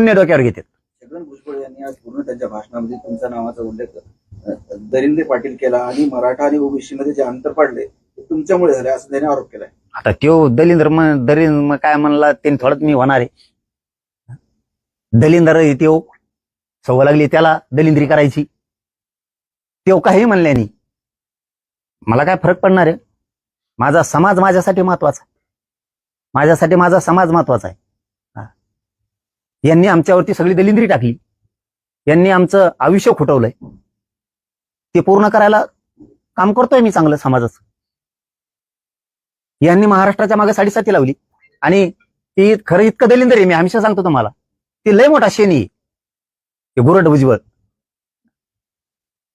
डोक्यावर घेतात. छगन भुजबळ यांनी आज पूर्ण त्यांच्या भाषणामध्ये तुमच्या नावाचा उल्लेख दरिंदे पाटील केला आणि मराठा आणि ओबीसी मध्ये जे अंतर पडले ते तुमच्यामुळे झाले असं त्यांनी आरोप केलाय. आता त्यो दलिंदर म- दलिंद काय म्हणला त्यांनी थोडंच मी होणार आहे. दलिंदर त्यो सवय लागली त्याला दलिंद्री करायची. त्यो काही म्हणल्यानी मला काय फरक पडणार आहे? माझा समाज माझ्यासाठी महत्त्वाचा आहे. माझ्यासाठी माझा समाज महत्त्वाचा आहे. यांनी आमच्यावरती सगळी दलिंद्री टाकली. यांनी आमचं आयुष्य खुटवलंय. ते पूर्ण करायला काम करतोय मी चांगलं समाजाचं. यांनी महाराष्ट्राच्या मागे साडेसाती लावली. आणि ती खरं इतकं दलिंदर आहे मी हमेशा सांगतो तुम्हाला. ती लय मोठा शेणी आहे. ते गुरट भुजबळ.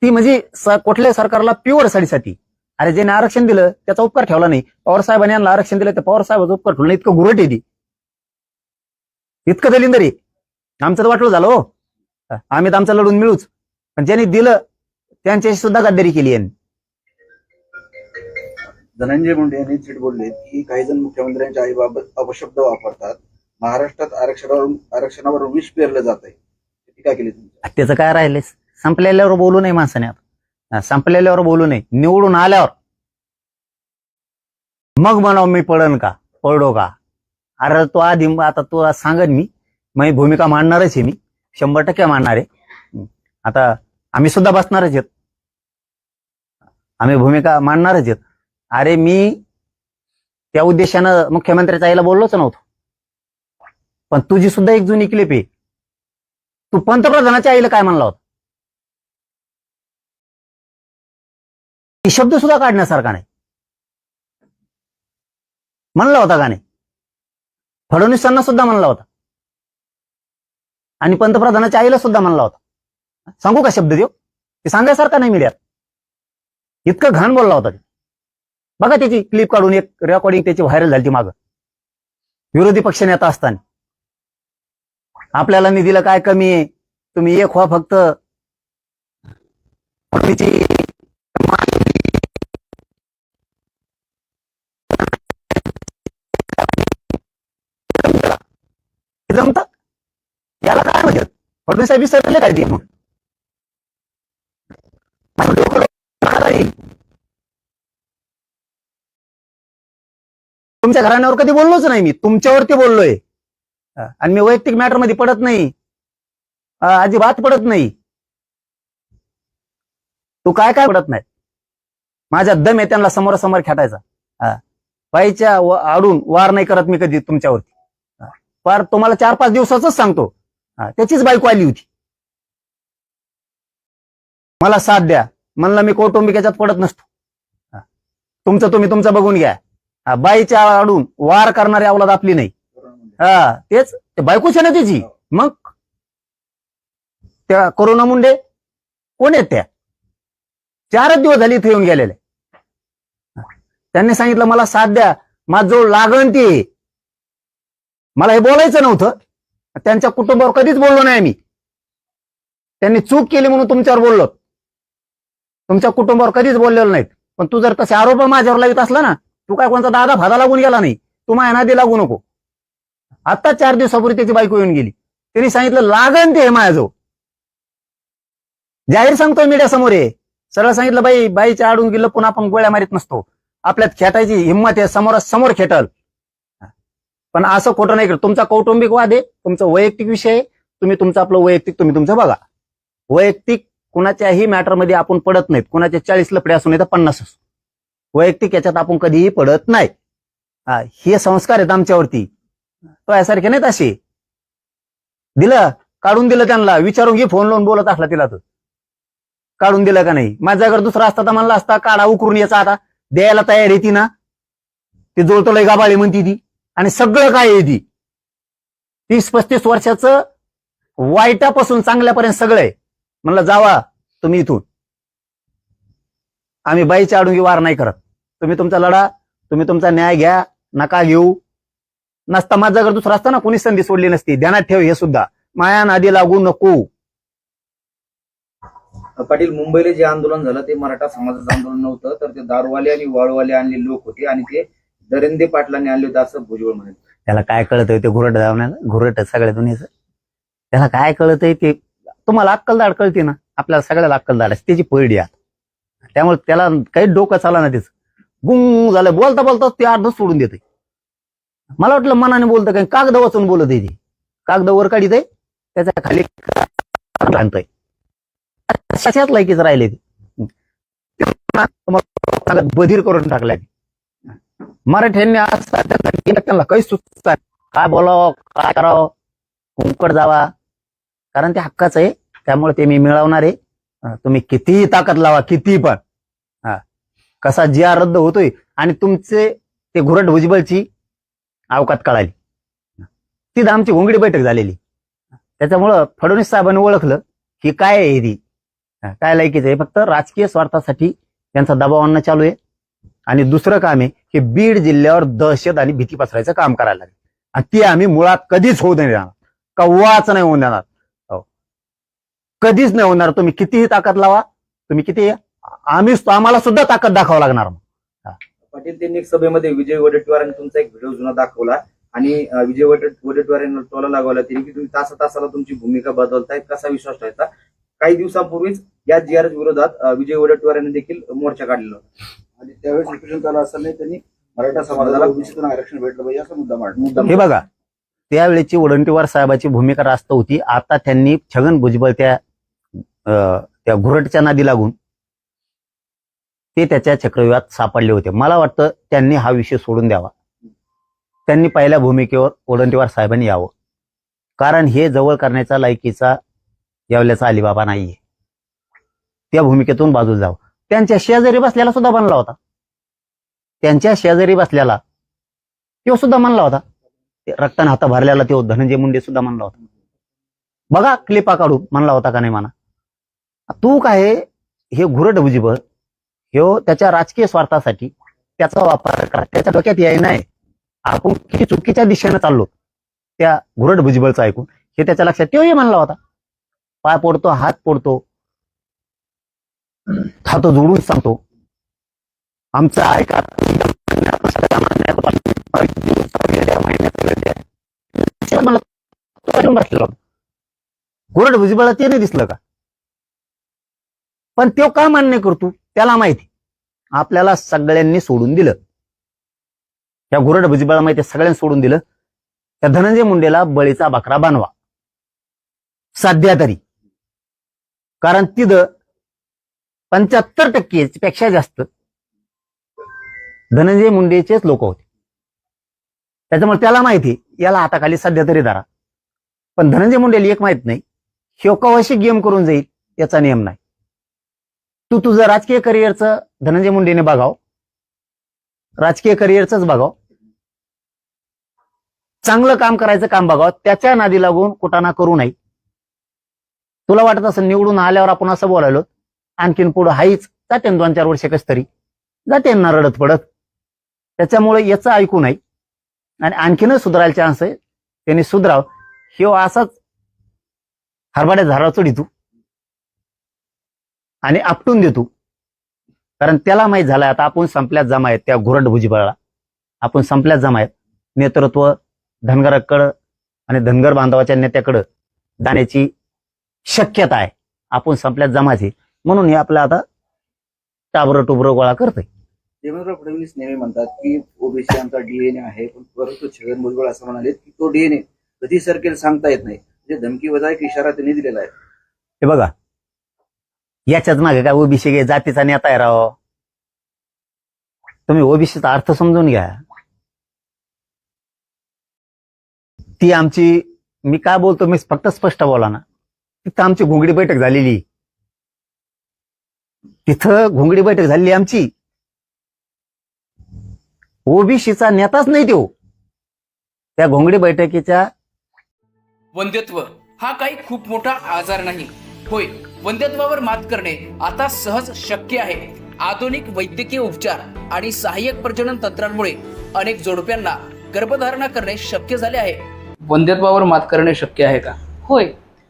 ती म्हणजे कुठल्या कुठल्याही सरकारला प्युअर साडेसाती. अरे ज्याने आरक्षण दिलं त्याचा उपकार ठेवला नाही. पवार साहेबांनी यांना आरक्षण दिलं तर पवार साहेबाचा उपकार ठेवला इतकं गुरट आहे ती. इतकं दलिंदर आमचं तर वाटलं झालं हो. आम्ही तर आमचं लढून मिळूच. पण ज्यांनी दिलं त्यांच्याशी सुद्धा गद्दारी केली यांनी. धनंजय मुंडे यांनी थेट बोलले की काही जण मुख्यमंत्र्यांच्या आईबाबत अपशब्द वापरतात. महाराष्ट्रात आरक्षणावर आरक्षणावर विष पेरलं जात आहे टीका केली तुम्ही त्याचं काय राहिलंय? संपलेल्यावर बोलू नये माणसाने आता. संपलेल्यावर बोलू नये. निवडून आल्यावर. मग म्हणाव मी पडन का? पडो का? अरे तो आधी आता तुला आज सांगन मी. माझी भूमिका मांडणारच आहे मी. शंभर टक्के मांडणार आहे. आता आम्ही सुद्धा बसणारच आहेत. आम्ही भूमिका मांडणारच आहेत. अरे मी त्या उद्देशानं मुख्यमंत्र्याच्या आईला बोललोच नव्हतो. पण तुझी सुद्धा एक जुनी क्लिप आहे. तू पंतप्रधानाच्या आईला काय म्हणला होता? शब्द सुद्धा काढण्यासारखा नाही. म्हणला होता का नाही? फडणवीसांना सुद्धा म्हणला होता. आणि पंतप्रधानाच्या आईला सुद्धा म्हणला होता. सांगू का शब्द देव? ते सांगायसारखा नाही मीडियात इतकं घाण बोलला होता ते. बघा त्याची क्लिप काढून एक रेकॉर्डिंग त्याची व्हायरल झाली मागं. विरोधी पक्ष नेता असताना. आपल्याला निधीला काय कमी आहे? तुम्ही एक व्हा फक्त तिची जमतात याला काय म्हणजे साहेब विसरले काय ते मग तुमच्या घराण्यावर कधी बोललोच नाही मी. तुमच्यावरती बोललोय. आणि मी वैयक्तिक मॅटरमध्ये पडत नाही. अजिबात पडत नाही. तू काय काय पडत नाही? माझ्या दम आहे त्यांना समोरासमोर खेटायचा. पायच्या आडून वार नाही करत मी कधी तुमच्यावरती. हा. फार तुम्हाला चार पाच दिवसाच सांगतो. त्याचीच बायको आली होती. मला साथ द्या. म्हणला मी कौटुंबिक याच्यात पडत नसतो. तुमचं तुम्ही तुमचं बघून घ्या. बाईच्या आडून वार करणारी अवलाद आपली नाही. हा तेच ते बायकोच्या ना त्याची मग? त्या कोरोना मुंडे? कोण आहेत त्या? चारच दिवस झाले इथे येऊन गेलेले. त्यांनी सांगितलं मला साथ द्या. माझ जो लागण ती मला हे बोलायचं नव्हतं. त्यांच्या कुटुंबावर कधीच बोललो नाही मी त्यांनी चूक केली म्हणून तुमच्यावर बोललो. तुमच्या कुटुंबावर कधीच बोललेलो नाहीत. पण तू जर तसे आरोप माझ्यावर लावित असला ना तू काय कोणता दादा भादा लागून गेला नाही. तू माझ्या नादी लागू नको. आता चार दिवसापूर्वी त्याची बायको येऊन गेली. त्यांनी सांगितलं लागन ते माझ्याजवळ. जाहीर सांगतोय मीडिया समोर आहे सरळ सांगितलं बाई बाईच्या आडून गेलं पुन्हा आपण गोळ्या मारीत नसतो. आपल्यात खेटायची हिंमत आहे समोर समोर खेटल. पण असं खोटं नाही करत तुमचा कौटुंबिक वाद आहे तुमचा वैयक्तिक विषय आहे तुम्ही तुमचं आपलं वैयक्तिक तुम्ही तुमचं बघा. वैयक्तिक कुणाच्याही मॅटरमध्ये आपण पडत नाहीत. कुणाचे चाळीस लपडे असू नाही तर पन्नास असू. वैयक्तिक याच्यात आपण कधीही पडत नाही. हे संस्कार आहेत आमच्यावरती. तो यासारखे नाहीत असे. दिलं काढून दिलं त्यांना. विचारून घे फोन लावून बोलत असला तिला तर. काढून दिलं का नाही? माझा जर दुसरा असता तर म्हणला असता काढा उकरून याचा आता. द्यायला तयार आहे ती ना. ती जोडतोय गाबाळी म्हणती ती. आणि सगळं काय आहे ती? तीस पस्तीस वर्षाचं वाईटापासून चांगल्यापर्यंत सगळं आहे. म्हणलं जावा तुम्ही इथून. आम्ही बाईच्या आडून वार नाही करत. तुम्ही तुमचा लढा तुम्ही तुमचा न्याय घ्या नका घेऊ. नसता माझा जर दुसरा असता ना कोणी संधी सोडली नसती. ध्यानात ठेव हे सुद्धा. माया नादी लागू नको. पाटील मुंबईला जे आंदोलन झालं ते मराठा समाजाचं आंदोलन नव्हतं तर ते दारूवाले आणि वाळूवाले आणले लोक होते आणि ते दरेंदे पाटलांनी आणले होते असं भुजबळ म्हणत त्याला काय कळत ते घुरट धावण्याला घुरट सगळ्या दुनियेचं. त्याला काय कळत ते? तुम्हाला अक्कलदाड कळते ना? आपल्याला सगळ्याला अक्कलदाड असते त्याची पैडी आत. त्यामुळे त्याला काही डोकं चाला ना त्याचं. गुंग झालं. बोलता बोलता ते अर्ध सोडून देते मला वाटलं मनाने बोलतं काय कागद वाचून बोलत आहे ते. कागद वर काढित आहे. त्याच्याखाली आणतोय. तशाच लायकीच राहिले ते बधीर करून टाकलाय. मराठ्यांनी आज त्यांना काही सुचतात काय बोलावं काय करावं कुंकड जावा. कारण ते हक्काचं आहे. त्यामुळे ते मी मिळवणार आहे. तुम्ही कितीही ताकद लावा कितीही पण. हा कसा आर रद्द होतोय आणि तुमचे ते घुरट भुजबलची अवकात कळाली. तिथं आमची घोंगडी बैठक झालेली. त्याच्यामुळं फडणवीस साहेबांनी ओळखलं की काय आहे ती. काय लायकीचं आहे? फक्त राजकीय स्वार्थासाठी त्यांचा दबाव आणणं चालू आहे. आणि दुसरं काम आहे की बीड जिल्ह्यावर दहशत आणि भीती पसरायचं काम करायला लागेल. आणि ती आम्ही मुळात कधीच होऊ नाही देणार. कव्वाच नाही होऊन देणार. हो. कधीच नाही होणार तुम्ही कितीही ताकद लावा तुम्ही किती आम्ही आम्हाला सुद्धा ताकद दाखवावं लागणार. पाटील त्यांनी एक सभेमध्ये विजय वडेट्टीवारांनी तुमचा एक व्हिडिओ जुना दाखवला. आणि विजय वडेट्टीवार वडेट्टीवारांना टोला लागवला त्यांनी की तुम्ही तासा तासाला तुमची भूमिका बदलताय कसा विश्वास ठेवायचा काही दिवसापूर्वीच या जीआरएस विरोधात विजय विजय वडेट्टीवारांनी देखील मोर्चा काढलेला होता. आणि त्यावेळेस रिप्रेझेंट झालं असताना त्यांनी मराठा समाजाला ओबीसीतून आरक्षण भेटलं पाहिजे असा मुद्दा मांडला. हे बघा त्यावेळेची वडंटीवार साहेबाची भूमिका रास्त होती. आता त्यांनी छगन भुजबळ त्या अं, त्या घुरटच्या नादी लागून ते त्याच्या चक्रव्यूहात सापडले होते. मला वाटतं त्यांनी हा विषय सोडून द्यावा. त्यांनी पहिल्या भूमिकेवर वडंटीवार साहेबांनी यावं. कारण हे जवळ करण्याचा लायकीचा यावल्याचा अलिबाबा नाहीये. त्या भूमिकेतून बाजूला जावं. त्यांच्या शेजारी बसल्याला सुद्धा बनला होता. त्यांच्या शेजारी बसल्याला तो सुद्धा म्हणला होता. ते रक्ताने हाता भरलेला तो धनंजय मुंडे सुद्धा म्हणला होता. बघा क्लिपा काढू म्हणला होता का नाही म्हणा. तू काय हे घुरट भुजिबळ ह्यो त्याच्या राजकीय स्वार्थासाठी त्याचा वापर करा. त्याच्या डोक्यात याय नाही. आपण किती चुकीच्या दिशेनं चाललो. त्या घुरट भुजबळचं ऐकून. हे त्याच्या लक्षात तोही म्हणला होता. पाय पोडतो हात पोडतो. खातो जोडून सांगतो. आमचं ऐका मला भुजबळा ते नाही दिसलं का? पण तो का मान्य करतो? त्याला माहिती. आपल्याला सगळ्यांनी सोडून दिलं. त्या घुरड भुजबळा माहिती सगळ्यांनी सोडून दिलं. त्या धनंजय मुंडेला बळीचा बकरा बनवा. सध्या तरी. कारण तिथं पंच्याहत्तर टक्के पेक्षा जास्त. धनंजय मुंडेचेच लोक होते. त्याच्यामुळे त्याला माहिती याला हाताखाली सध्या तरी धरा. पण धनंजय मुंडेला एक माहीत नाही शोकावशी गेम करून जाईल याचा नियम नाही. तू तुझं राजकीय करिअरचं धनंजय मुंडेने बघाव. राजकीय करिअरचंच बघाव. चांगलं काम करायचं काम बघावं. त्याच्या नादी लागून कुटाणा करू नये. तुला वाटत असं निवडून आल्यावर आपण असं बोलायलो आणखीन पुढं हाईच जाते दोन चार वर्ष कस तरी. जाते ना रडत पडत. त्याच्यामुळे याचं ऐकू नाही. आणि आणखीनच सुधारायला चान्स आहे. त्यांनी सुधराव हे असाच हरभाड्या झाडावर चढितू आणि आपटून देतो. कारण त्याला माहीत झालंय आता आपण संपल्यात जमा आहेत त्या घुरट भुजबळाला आपण संपल्यात जमा आहेत. नेतृत्व धनगराकडं आणि धनगर बांधवाच्या नेत्याकडं जाण्याची शक्यता आहे. आपण संपल्यात जमाची म्हणून हे आपलं आता टाबरं टुबरं गोळा करतोय. देवेंद्र फडणवीस नेहमी म्हणतात की ओबीसी आमचा डीएनए आहे पण परंतु छगन भुजबळ असं म्हणाले की तो डीएनए कधी सरकेल सांगता येत नाही. म्हणजे धमकी वजा एक इशारा त्यांनी दिलेला आहे. हे बघा. याच्याच मागे काय ओबीसी गे जातीचा नेता आहे राव. तुम्ही ओबीसीचा अर्थ समजून घ्या. ती आमची मी काय बोलतो मी फक्त स्पष्ट बोला ना. तिथं आमची घोंगडी बैठक झालेली. तिथं घोंगडी बैठक झालेली आमची. ओबीसीचा नेताच नाही तो. त्या घोंगडी बैठकीच्या वंध्यत्व हा काही खूप मोठा आजार नाही. होय वंध्यत्वावर मात करणे आता सहज शक्य आहे. आधुनिक वैद्यकीय उपचार आणि सहाय्यक प्रजनन तंत्रांमुळे अनेक जोडप्यांना गर्भधारणा करणे शक्य झाले आहे. वंध्यत्वावर मात करणे शक्य आहे का? होय.